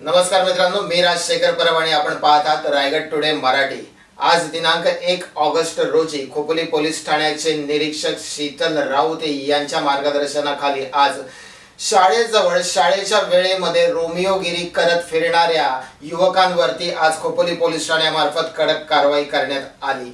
नमस्कार मित्रांनो मी राजशेखर परब आणि आपण पाहत आहात रायगड टुडे मराठी. आज दिनांक एक ऑगस्ट रोजी खोपोली पोलीस ठाण्याचे निरीक्षक शीतल राऊत यांच्या मार्गदर्शनाखाली आज शाळेजवळ शाळेच्या वेळेमध्ये रोमिओगिरी करत फिरणाऱ्या युवकांवरती आज खोपोली पोलीस ठाण्यामार्फत कडक कारवाई करण्यात आली.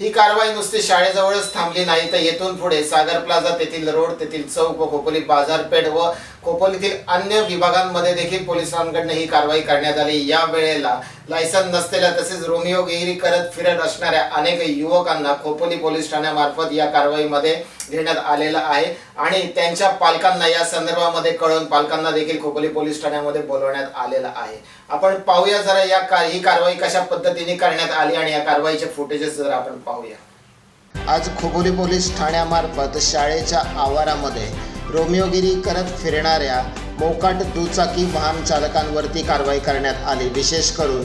ही कारवाई नुसती शाळेजवळच थांबली नाही. तर येथून पुढे सागर प्लाझा तेथील रोड तेथील चौक व खोपोली बाजारपेठ व खोपोलीतील अन्य विभागांमध्ये देखील पोलिसांकडून ही कारवाई करण्यात आली. या वेळेला लायसन नसलेल्या तसेच रोमिओगिरी करत फिरत असणाऱ्या अनेक युवकांना खोपोली पोलीस ठाण्यामार्फत या कारवाईमध्ये घेण्यात आलेलं आहे. आणि त्यांच्या पालकांना या संदर्भामध्ये कळून पालकांना देखील खोपोली पोलीस ठाण्यामध्ये बोलवण्यात आलेलं आहे. आपण पाहूया जरा या का ही कारवाई कशा पद्धतीने करण्यात आली आणि या कारवाईचे फुटेजेस जर आपण पाहूया. आज खोपोली पोलीस ठाण्यामार्फत शाळेच्या आवारामध्ये रोमिओगिरी करत फिरणाऱ्या मोकाट दुचाकी वाहन चालकांवरती कारवाई करण्यात आली. विशेष करून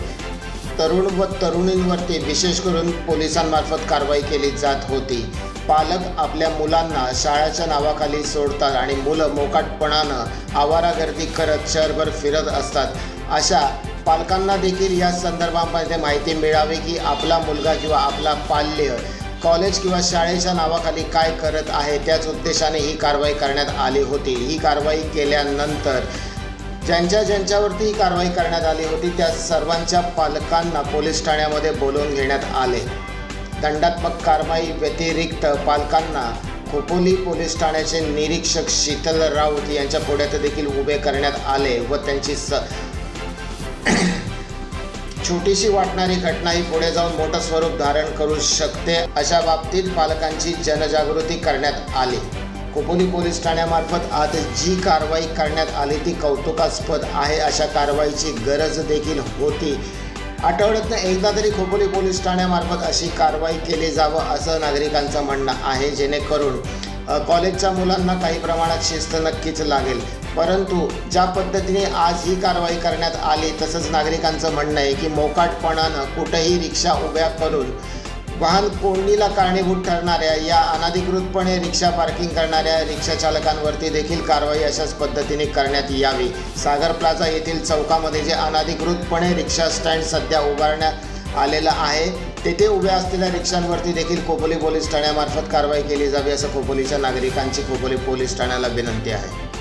तरुण व तरुणींवरती विशेष करून पोलिसांमार्फत कारवाई केली जात होती. पालक आपल्या मुलांना शाळेच्या नावाखाली सोडतात आणि मुलं मोकाटपणानं आवारागर्दी करत शहरभर फिरत असतात. अशा पालकांना देखील या संदर्भामध्ये माहिती मिळावी की आपला मुलगा किंवा आपला पाल्य कॉलेज किंवा शाळेच्या नावाखाली काय करत आहे त्याच उद्देशाने ही कारवाई करण्यात आली होती. ही कारवाई केल्यानंतर ज्यांच्या ज्यांच्यावरती ही कारवाई करण्यात आली होती त्या सर्वांच्या पालकांना पोलीस ठाण्यामध्ये बोलवून घेण्यात आले. दंडात्मक कारवाई व्यतिरिक्त पालकांना खोपोली पोलीस ठाण्याचे निरीक्षक शीतल राऊत यांच्या पुढ्यात देखील उभे करण्यात आले व त्यांची स छोटीशी वाटणारी घटना ही पुढे जाऊन मोठं स्वरूप धारण करू शकते. अशा बाबतीत पालकांची जनजागृती करण्यात आली. कुपोली पोलीस ठाण्यामार्फत आज जी कारवाई करण्यात आली ती कौतुकास्पद आहे अशा कारवाईची गरज देखील होती. आठवड्यातनं एकदा तरी खोपोली पोलीस ठाण्यामार्फत अशी कारवाई केली जावं असं नागरिकांचं म्हणणं आहे. जेणेकरून कॉलेजच्या मुलांना काही प्रमाणात शिस्त नक्कीच लागेल. परंतु ज्या पद्धतीने आज ही कारवाई करण्यात आली तसंच नागरिकांचं म्हणणं आहे की मोकाटपणानं कुठेही रिक्षा उभ्या करून वाहन कोंडीला कारणीभूत ठरणाऱ्या या अनधिकृतपणे रिक्षा पार्किंग करणाऱ्या रिक्षा चालकांवरती देखील कारवाई अशाच पद्धतीने करण्यात यावी. सागर प्लाझा येथील चौकामध्ये जे अनधिकृतपणे रिक्षा स्टँड सध्या उभारण्यात आलेला आहे. तेथे उभ्या असलेल्या रिक्षांवरती देखील खोपोली पोलीस ठाण्यामार्फत कारवाई केली जावी असं खोपोलीच्या नागरिकांची खोपोली पोलीस ठाण्याला विनंती आहे.